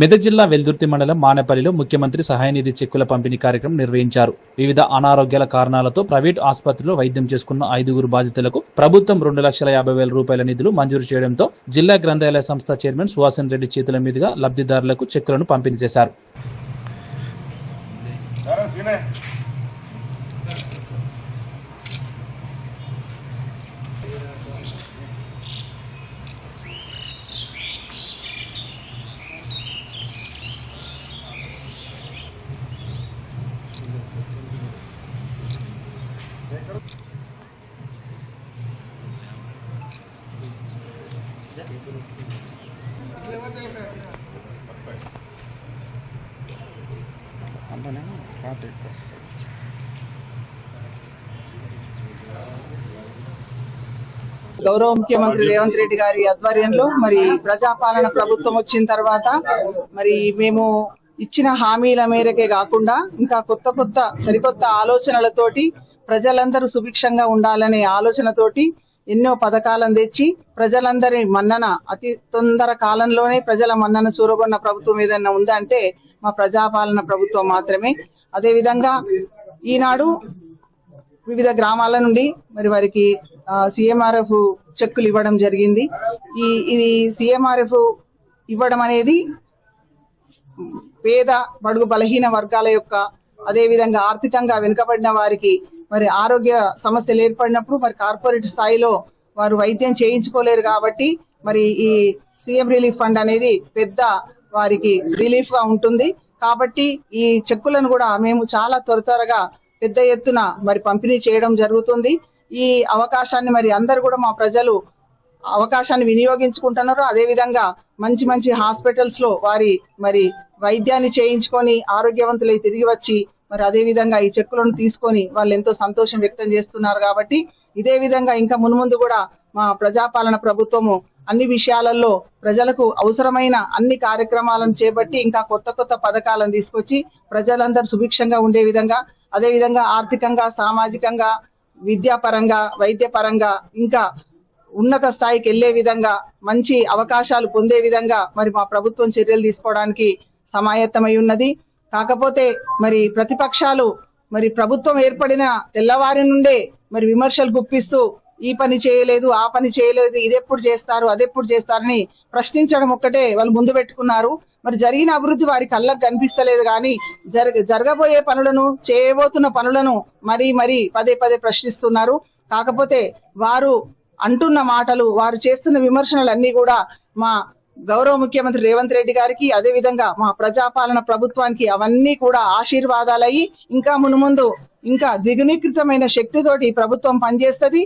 మెదక్ జిల్లా వెల్దుర్తి మండలం మానేపల్లిలో ముఖ్యమంత్రి సహాయ నిధి చెక్కుల పంపిణీ కార్యక్రమం నిర్వహించారు. వివిధ అనారోగ్యాల కారణాలతో ప్రైవేట్ ఆసుపత్రిలో వైద్యం చేసుకున్న ఐదుగురు బాధితులకు ప్రభుత్వం రెండు లక్షల యాభై వేల రూపాయల నిధులు మంజూరు చేయడంతో జిల్లా గ్రంథాలయ సంస్థ చైర్మన్ సుహాసన్ రెడ్డి చేతుల మీదుగా లబ్ధిదారులకు చెక్కులను పంపిణీ చేశారు. గౌరవ ముఖ్యమంత్రి రేవంత్ రెడ్డి గారి ఆధ్వర్యంలో మరి ప్రజాపాలన ప్రభుత్వం వచ్చిన తర్వాత మరి మేము ఇచ్చిన హామీల మేరకే కాకుండా ఇంకా కొత్త కొత్త సరికొత్త ఆలోచనలతోటి ప్రజలందరూ సుభిక్షంగా ఉండాలనే ఆలోచనతోటి ఎన్నో పథకాలను తెచ్చి ప్రజలందరి మన్నన అతి తొందర కాలంలోనే ప్రజల మన్నన చూరగొన్న ప్రభుత్వం ఏదైనా ఉందంటే మా ప్రజాపాలన ప్రభుత్వం మాత్రమే. అదే విధంగా ఈనాడు వివిధ గ్రామాల నుండి మరి వారికి సిఎంఆర్ఎఫ్ చెక్కులు ఇవ్వడం జరిగింది. ఈ ఇది సిఎంఆర్ఎఫ్ ఇవ్వడం అనేది పేద బడుగు బలహీన వర్గాల యొక్క అదే విధంగా ఆర్థికంగా వెనుకబడిన వారికి మరి ఆరోగ్య సమస్యలు ఏర్పడినప్పుడు మరి కార్పొరేట్ స్థాయిలో వారు వైద్యం చేయించుకోలేరు కాబట్టి మరి ఈ సీఎం రిలీఫ్ ఫండ్ అనేది పెద్ద వారికి రిలీఫ్గా ఉంటుంది. కాబట్టి ఈ చెక్కులను కూడా మేము చాలా త్వర త్వరగా పెద్ద ఎత్తున మరి పంపిణీ చేయడం జరుగుతుంది. ఈ అవకాశాన్ని మరి అందరు కూడా మా ప్రజలు అవకాశాన్ని వినియోగించుకుంటున్నారు. అదే విధంగా మంచి మంచి హాస్పిటల్స్లో వారి మరి వైద్యాన్ని చేయించుకొని ఆరోగ్యవంతులై తిరిగి వచ్చి మరి అదే విధంగా ఈ చెక్కులను తీసుకొని వాళ్ళు ఎంతో సంతోషం వ్యక్తం చేస్తున్నారు కాబట్టి ఇదే విధంగా ఇంకా మున్ముందు కూడా మా ప్రజాపాలన ప్రభుత్వము అన్ని విషయాలలో ప్రజలకు అవసరమైన అన్ని కార్యక్రమాలను చేపట్టి ఇంకా కొత్త కొత్త పథకాలను తీసుకొచ్చి ప్రజలందరూ సుభిక్షంగా ఉండే విధంగా అదే విధంగా ఆర్థికంగా సామాజికంగా విద్యాపరంగా వైద్యపరంగా ఇంకా ఉన్నత స్థాయికి వెళ్ళే విధంగా మంచి అవకాశాలు పొందే విధంగా మరి మా ప్రభుత్వం చర్యలు తీసుకోవడానికి సమాయత్తమై ఉన్నది. కాకపోతే మరి ప్రతిపక్షాలు మరి ప్రభుత్వం ఏర్పడిన తెల్లవారి నుండే మరి విమర్శలు గుప్పిస్తూ ఈ పని చేయలేదు ఆ పని చేయలేదు ఇదెప్పుడు చేస్తారు అదెప్పుడు చేస్తారని ప్రశ్నించడం ఒక్కటే వాళ్ళు ముందు పెట్టుకున్నారు. మరి జరిగిన అభివృద్ధి వారి కళ్ళకు కనిపిస్తలేదు కానీ జరగ జరగబోయే పనులను చేయబోతున్న పనులను మరి మరి పదే పదే ప్రశ్నిస్తున్నారు. కాకపోతే వారు అంటున్న మాటలు వారు చేస్తున్న విమర్శనలు అన్ని కూడా మా గౌరవ ముఖ్యమంత్రి రేవంత్ రెడ్డి గారికి అదే విధంగా మా ప్రజాపాలన ప్రభుత్వానికి అవన్నీ కూడా ఆశీర్వాదాలయ్యి ఇంకా మునుముందు ఇంకా ద్విగుణీకృతమైన శక్తితోటి ప్రభుత్వం పనిచేస్తుంది.